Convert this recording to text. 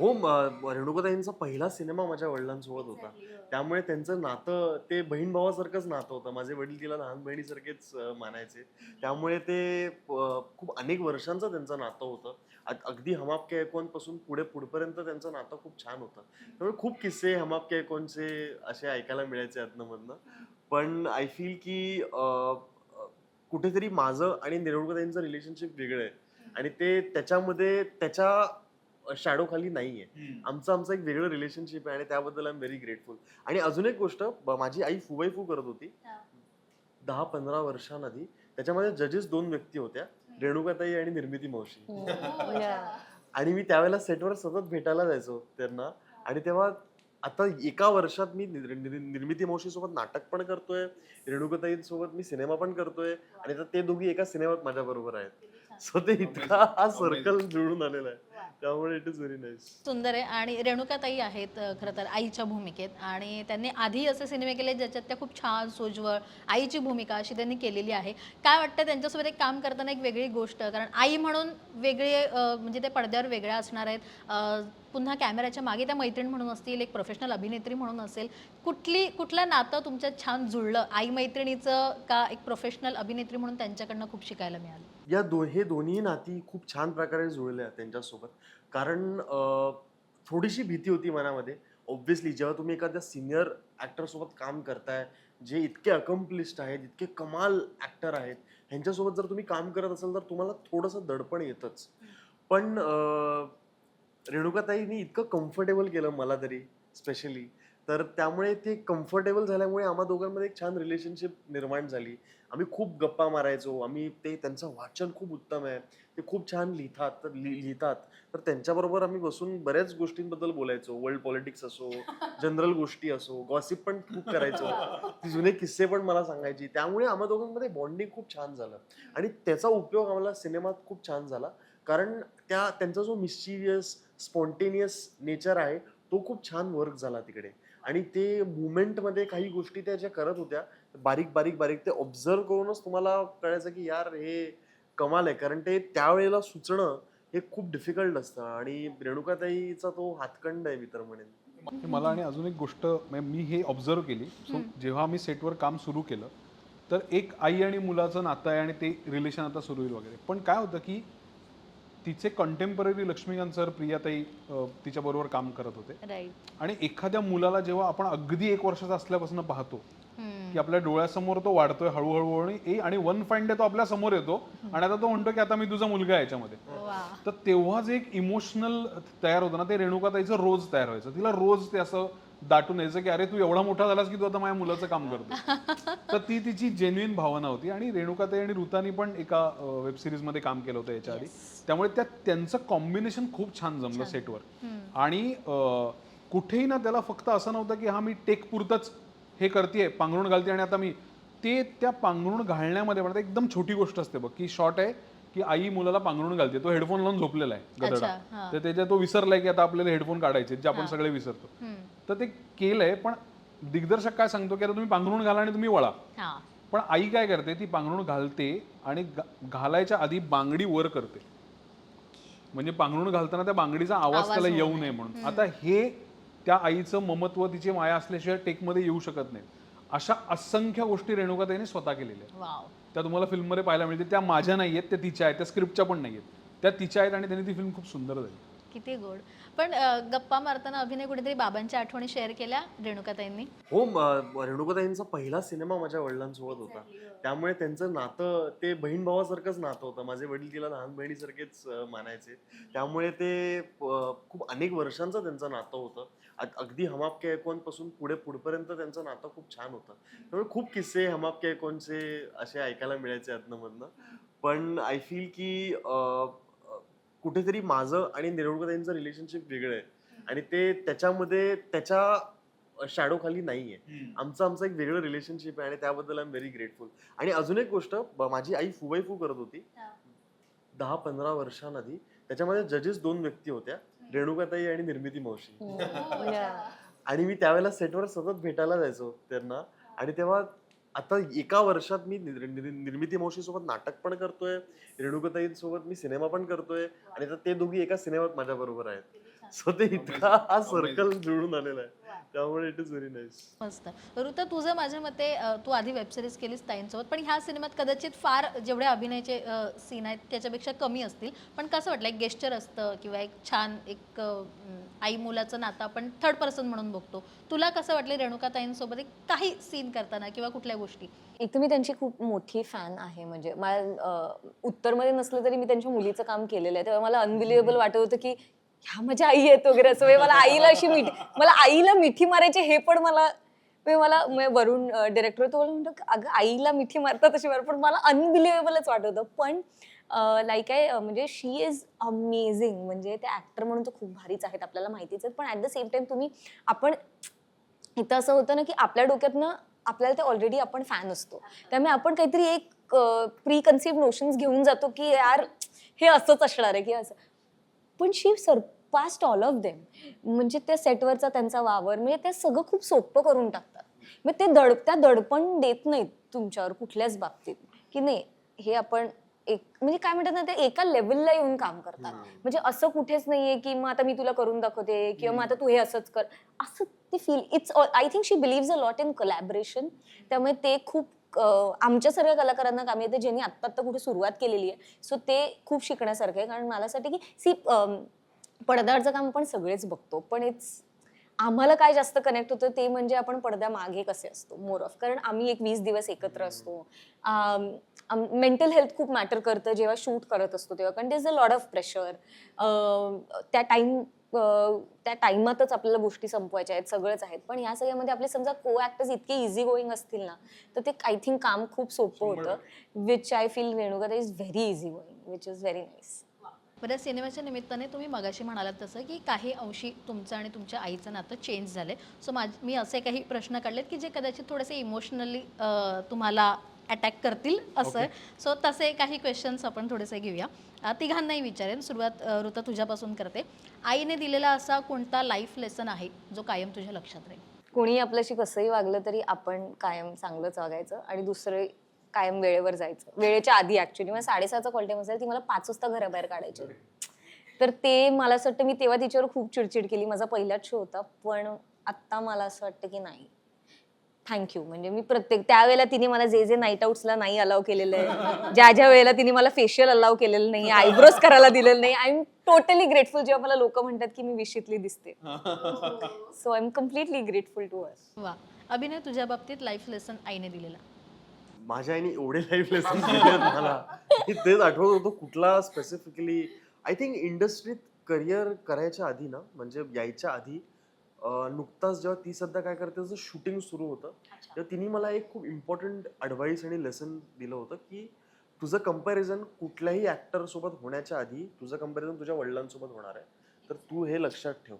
हो म- रेणुकाताईंचा पहिला सिनेमा माझ्या वडिलांसोबत होता. त्यामुळे त्यांचं नातं ते बहीण भावासारखंच नातं होतं. माझे वडील तिला लहान बहिणीसारखेच अं, मानायचे. त्यामुळे ते अं, खूप अनेक वर्षांचं त्यांचं नातं होतं. अग- अगदी हमाप के ऐकॉनपासून पुढे पुढपर्यंत त्यांचं नातं खूप छान होतं. त्यामुळे खूप किस्से हमाप के ऐकॉनचे असे ऐकायला मिळायचे आतनं मधनं पण आय फील की अं, अं, कुठेतरी माझं आणि रेणुकाताईंचं रिलेशनशिप वेगळं आहे. आणि ते त्याच्यामध्ये त्याच्या शॅडो खाली नाहीये. आमचं आमचं एक वेगळं रिलेशनशिप आहे आणि त्याबद्दल आय एम व्हेरी ग्रेटफुल आणि अजून एक गोष्ट ब- माझी आई फुबाई फू करत होती. दहा पंधरा वर्षांआधी त्याच्यामध्ये जजेस दोन व्यक्ती होत्या रेणुकाताई आणि निर्मिती मावशी. हो. आणि मी त्यावेळेला सेटवर सतत भेटायला जायचो त्यांना. आणि तेव्हा आता एका वर्षात मी निर- निर- निर्मिती मावशी सोबत नाटक पण करतोय रेणुकाताई सोबत मी सिनेमा पण करतोय आणि आता ते दोघी एका सिनेमात माझ्या बरोबर आहेत सो ते इतका हा सर्कल जुळून आलेला आहे. त्यामुळे इट इज व्हेरी नाईस सुंदर आहे. आणि रेणुकाताई आहेत खरं तर आईच्या भूमिकेत. आणि त्यांनी आधी असे सिनेमे केले ज्याच्यात त्या खूप छान सोज्वळ आईची भूमिका अशी त्यांनी केलेली आहे. काय वाटतं त्यांच्यासोबत एक काम करताना एक वेगळी गोष्ट कारण आई म्हणून वेगळे म्हणजे ते पडद्यावर वेगळ्या असणार आहेत. पुन्हा कॅमेऱ्याच्या मागे त्या मैत्रीण म्हणून असतील एक प्रोफेशनल अभिनेत्री म्हणून असेल. कुठली कुठलं नातं तुमच्यात छान जुळलं? आई मैत्रिणीचं का एक प्रोफेशनल अभिनेत्री म्हणून त्यांच्याकडनं खूप शिकायला मिळालं? या दो हे दोन्ही नाती खूप छान प्रकारे जुळल्या त्यांच्यासोबत. कारण थोडीशी भीती होती मनामध्ये. ऑब्व्हियसली जेव्हा तुम्ही एखाद्या सिनियर ॲक्टरसोबत काम करताय जे इतके अकम्प्लिश्ड आहेत इतके कमाल ॲक्टर आहेत ह्यांच्यासोबत जर तुम्ही काम करत असाल तर तुम्हाला थोडंसं दडपण येतच. पण रेणुकाताईनी रेणुकाताईंनी इतकं कम्फर्टेबल केलं मला तरी स्पेशली तर त्यामुळे ते कम्फर्टेबल झाल्यामुळे आम्हा दोघांमध्ये एक छान रिलेशनशिप निर्माण झाली. आम्ही खूप गप्पा मारायचो. आम्ही ते त्यांचं वाचन खूप उत्तम आहे. ते खूप छान लिहितात तर लि- लिहितात. तर त्यांच्याबरोबर आम्ही बसून बऱ्याच गोष्टींबद्दल बोलायचो. वर्ल्ड पॉलिटिक्स असो जनरल गोष्टी असो गॉसिप पण खूप करायचो. ती जुने किस्से पण मला सांगायची. त्यामुळे आम्हा दोघांमध्ये बॉन्डिंग खूप छान झालं. आणि त्याचा उपयोग आम्हाला सिनेमात खूप छान झाला. कारण त्या त्यांचा जो मिस्चिरियस स्पॉन्टेनियस नेचर आहे तो खूप छान वर्क झाला तिकडे. आणि ते मुवमेंटमध्ये काही गोष्टी त्या ज्या करत होत्या बारीक बारीक बारीक ते ऑब्झर्व करूनच तुम्हाला कळायचं की यार हे कमाल आहे. कारण ते त्यावेळेला सुचणं हे खूप डिफिकल्ट असतं. आणि रेणुकाताईचा तो हातखंड आहे मी तर म्हणेन. मला आणि अजून एक गोष्ट म्हणजे मी हे ऑब्झर्व केली. सो जेव्हा मी सेटवर काम सुरू केलं तर एक आई आणि मुलाचं नातं आहे आणि ते रिलेशन आता सुरू होईल वगैरे. पण काय होतं की तिचे कंटेम्पररी लक्ष्मीकांत सर प्रियाताई अं, तिच्याबरोबर काम करत होते. राईट आणि एखाद्या मुलाला जेव्हा आपण अगदी एक वर्षाचा असल्यापासून पाहतो की आपल्या डोळ्यासमोर तो वाढतोय हळूहळू आणि ए आणि वन फाईन डे तो आपल्यासमोर येतो आणि आता तो म्हणतो की आता मी तुझा मुलगा आहे याच्यामध्ये. वा. तर तेव्हा जे एक इमोशनल तयार होतं ना ते रेणुकाताईचं रोज तयार व्हायचं. तिला रोज ते असं दाटून यायचं की अरे तू एवढा मोठा झालास की तू आता माझ्या मुलाचं काम करतो तर ती तिची जेन्युइन भावना होती. आणि रेणुकाताई आणि ऋतानी पण एका वेब सिरीजमध्ये काम केलं होतं याच्या आधी. त्यामुळे त्या त्यांचं कॉम्बिनेशन खूप छान जमलं सेटवर आणि कुठेही ना त्याला फक्त असं नव्हतं की हा मी टेक पुरतच हे करते पांघरुण घालते आणि आता मी ते त्या पांघरुण घालण्यामध्ये पण एकदम छोटी गोष्ट असते बघ की शॉर्ट आहे की आई मुलाला पांघरुण घालते. तो हेडफोन लावून झोपलेला आहे गदडा. तर त्याच्या तो विसरलाय की आता आपल्याला हेडफोन काढायचे जे आपण सगळे विसरतो. तर ते केलंय पण दिग्दर्शक काय सांगतो की आता तुम्ही पांघरुण घाला आणि तुम्ही वळा. हा. पण आई काय करते ती पांघरुण घालते आणि घा- घालायच्या आधी बांगडी वर करते. म्हणजे पांघरुण घालताना त्या बांगडीचा आवाज त्याला येऊ नये. म्हणून. आता हे त्या आईचं ममत्व तिची माया असल्याशिवाय टेकमध्ये येऊ शकत नाही. अशा असंख्य गोष्टी रेणुका ताईने स्वतः केलेल्या आहेत. वाव. त्या तुम्हाला फिल्ममध्ये पाहायला मिळते त्या माझ्या नाही आहेत त्या तिच्या आहेत त्या स्क्रिप्टच्या पण नाही आहेत त्या तिच्या आहेत आणि त्यांनी ती फिल्म खूप सुंदर झाली. किती गोड. पण अ, गप्पा मारताना अभिनय कुठेतरी बाबांच्या आठवणी शेअर केल्या रेणुकाताईंनी? हो म- रेणुकाताईंचा पहिला सिनेमा माझ्या वडिलांसोबत होता. त्यामुळे त्यांचं नातं ते बहीण भावासारखंच नातं होतं. माझे वडील तिला लहान बहिणीसारखेच अं, मानायचे. त्यामुळे ते अं, खूप अनेक वर्षांचं त्यांचं नातं होतं. अग- अगदी हमाप के ऐकॉनपासून पुढे पुढपर्यंत त्यांचं नातं खूप छान होतं. त्यामुळे खूप किस्से हमाप के ऐकॉनचे असे ऐकायला मिळायचे आतनं पण आय फील की अं, कुठेतरी माझं आणि रेणुकाताईंचं रिलेशनशिप वेगळं आहे. आणि ते त्याच्यामध्ये त्याच्या शॅडो खाली नाहीये. आमचं आमचं एक वेगळं रिलेशनशिप आहे आणि त्याबद्दल आय एम व्हेरी ग्रेटफुल आणि अजून एक गोष्ट माझी आई फुबाई फू करत होती. दहा पंधरा वर्षांआधी. त्याच्यामध्ये जजेस दोन व्यक्ती होत्या रेणुकाताई आणि निर्मिती मावशी. आणि मी त्यावेळेला सेटवर सतत भेटायला जायचो त्यांना. आणि तेव्हा आता एका वर्षात मी निर- निर- निर्मिती मावशी सोबत नाटक पण करतोय रेणुकाताई सोबत मी सिनेमा पण करतोय आणि आता ते दोघी एका सिनेमात माझ्या बरोबर आहेत सो ते इतका हा सर्कल जुळून आलेला आहे. त्यामुळे इट इज व्हेरी नाईस मस्त. ऋता तुझं माझ्या मते अ, तू आधी वेबसिरीज केलीस ताईंसोबत पण ह्या सिनेमात कदाचित फार जेवढे अभिनयाचे सीन आहेत त्याच्यापेक्षा कमी असतील. पण कसं वाटलं एक गेस्चर असतं किंवा एक छान एक आई मुलाचं नातं आपण थर्ड पर्सन म्हणून बघतो. तुला कसं वाटलं रेणुका ताईंसोबत एक काही सीन करताना किंवा कुठल्या गोष्टी? एक तर मी त्यांची खूप मोठी फॅन आहे म्हणजे मला अं, उत्तरमध्ये नसलं तरी मी त्यांच्या मुलीचं काम केलेलं आहे. तेव्हा मला अनबिलिव्हेबल वाटत होतं की ह्या माझ्या आई आहेत वगैरे असं. म्हणजे मला आईला अशी मिठी मला आईला मिठी मारायची हे पण मला म्हणजे मला म्हणजे वरून डिरेक्टर तो मला म्हणतो अगं आईला मिठी मारतात तशी मार. पण मला अनबिलिव्हेबलच वाटत होतं. पण लाईक आहे म्हणजे शी इज अमेझिंग म्हणजे ते ऍक्टर म्हणून तर खूप भारीच आहेत आपल्याला माहितीच आहेत पण ॲट द सेम टाइम तुम्ही आपण इथं असं होतं ना की आपल्या डोक्यातनं आपल्याला ते ऑलरेडी आपण फॅन असतो. त्यामुळे आपण काहीतरी एक प्री कन्सिव्ह नोशन्स घेऊन जातो की यार हे असंच असणार आहे की असं. पण she surpassed all of them. म्हणजे त्या सेटवरचा त्यांचा वावर म्हणजे ते सगळं खूप सोपं करून टाकतात. मग ते दड त्या दडपण देत नाहीत तुमच्यावर कुठल्याच बाबतीत. की नाही हे आपण एक म्हणजे काय म्हणतात ना ते एका लेवलला येऊन काम करतात. म्हणजे असं कुठेच नाहीये की मग आता मी तुला करून दाखवते किंवा मग आता तू हे असंच कर. असं ते feel it's I think she believes a lot in collaboration त्यामुळे ते खूप आमच्या सर्व कलाकारांना काम येते ज्यांनी आत्ता आत्ता कुठे सुरुवात केलेली आहे. सो ते खूप शिकण्यासारखं आहे. कारण मला असं वाटतं की सी पडद्यावरचं काम आपण सगळेच बघतो पण इट्स आम्हाला काय जास्त कनेक्ट होतं ते म्हणजे आपण पडद्या मागे कसे असतो मोर ऑफ कारण आम्ही एक वीस दिवस एकत्र असतो. मेंटल हेल्थ खूप मॅटर करतं जेव्हा शूट करत असतो तेव्हा. कारण is a lot of pressure त्या टाइम त्या टाइमातच आपल्याला गोष्टी संपवायच्या आहेत सगळंच आहेत. पण या सगळ्यामध्ये आपले समजा को ऍक्टर्स इतके इझी गोईंग असतील ना तर ते आय थिंक काम खूप सोपं होतं. Which I feel Renuka is very easy going which is very nice बरं सिनेमाच्या निमित्ताने तुम्ही मगाशी म्हणालात तसं की काही अंशी तुमचं आणि तुमच्या आईचं नातं चेंज झालंय. सो माझ मी असे काही प्रश्न काढलेत की जे कदाचित थोडेसे इमोशनली तुम्हाला अटॅक करतील असं. सो तसे काही क्वेश्चन्स आपण थोडेसे घेऊया. तिघांनाही विचारेन. सुरुवात ऋता तुझ्यापासून करते. आईने दिलेला असा कोणता लाईफ लेसन आहे जो कायम तुझ्या लक्षात राहील? कोणी आपल्याशी कसंही वागलं तरी आपण कायम चांगलंच वागायचं आणि दुसरं कायम वेळेवर जायचं. वेळेच्या आधी ऍक्च्युली मला साडेसहाचा कॉल टाइम असेल ती मला पाच वाजता घराबाहेर काढायची. तर ते मला असं वाटतं मी तेव्हा तिच्यावर खूप चिडचिड केली. माझा पहिलाच शो होता पण आत्ता मला असं वाटतं की नाही. थँक्यू म्हणजे मी प्रत्येक त्यावेळेला तिने मला जे जे नाईट आउट्सला नाही अलाव केलेलं आहे ज्या ज्या वेळेला तिने मला फेशियल अलाव केलेलं नाही आयब्रोज करायला दिलेलं नाही आय एम टोटली ग्रेटफुल जेव्हा मला लोक म्हणतात की मी विशीतली दिसते. So I am completely grateful to अर वा. अभिनय तुझ्या बाबतीत लाईफ लेसन आईने दिलेला. माझ्या आईने एवढे लाईफ लेसन मला. की तेच आठवत होतो कुठला स्पेसिफिकली आय थिंक इंडस्ट्रीत करिअर करायच्या आधी ना म्हणजे यायच्या आधी नुकताच जेव्हा ती सध्या काय करते त्याचं शूटिंग सुरू होतं तेव्हा तिने मला एक खूप इम्पॉर्टंट ॲडवाईस आणि लेसन दिलं होतं की तुझं कंपॅरिझन कुठल्याही ॲक्टर सोबत होण्याच्या आधी तुझं कंपॅरिझन तुझ्या वडिलांसोबत होणार आहे. तर तू हे लक्षात ठेव.